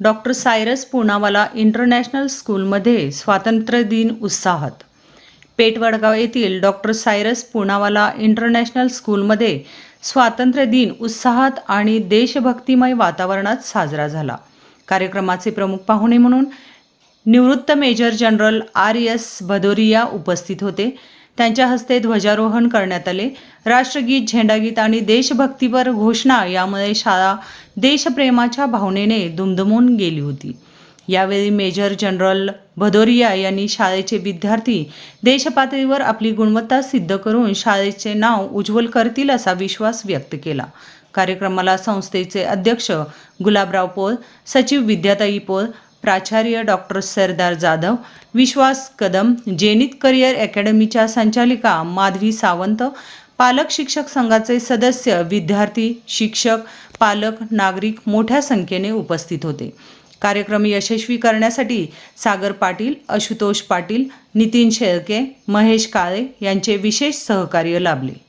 Doctor Cyrus Poonawalla international स्कूलमध्ये स्वातंत्र्य दिन उत्साहात. पेठवडगाव येथील डॉक्टर सायरस पुनावाला इंटरनॅशनल स्कूलमध्ये स्वातंत्र्य दिन उत्साहात आणि देशभक्तिमय वातावरणात साजरा झाला. कार्यक्रमाचे प्रमुख पाहुणे म्हणून निवृत्त major general R S Bhadoria उपस्थित होते. त्यांच्या हस्ते ध्वजारोहण करण्यात आले. राष्ट्रगीत झेंडागीत आणि देशभक्तीपर घोषणा यामुळे शाळा देशप्रेमाच्या भावनेने दुमदमून गेली होती. यावेळी मेजर जनरल भदोरिया यांनी शाळेचे विद्यार्थी देशपातळीवर आपली गुणवत्ता सिद्ध करून शाळेचे नाव उज्ज्वल करतील असा विश्वास व्यक्त केला. कार्यक्रमाला संस्थेचे अध्यक्ष गुलाबराव पोल सचिव विद्याताई पोल प्राचार्य doctor Sardar Jadhav Vishwas Kadam Zenith career अकॅडमीच्या संचालिका माधवी सावंत पालक शिक्षक संघाचे सदस्य विद्यार्थी शिक्षक पालक नागरिक मोठ्या संख्येने उपस्थित होते. कार्यक्रम यशस्वी करण्यासाठी सागर पाटील आशुतोष पाटील नितीन शेळके महेश काळे यांचे विशेष सहकार्य लाभले.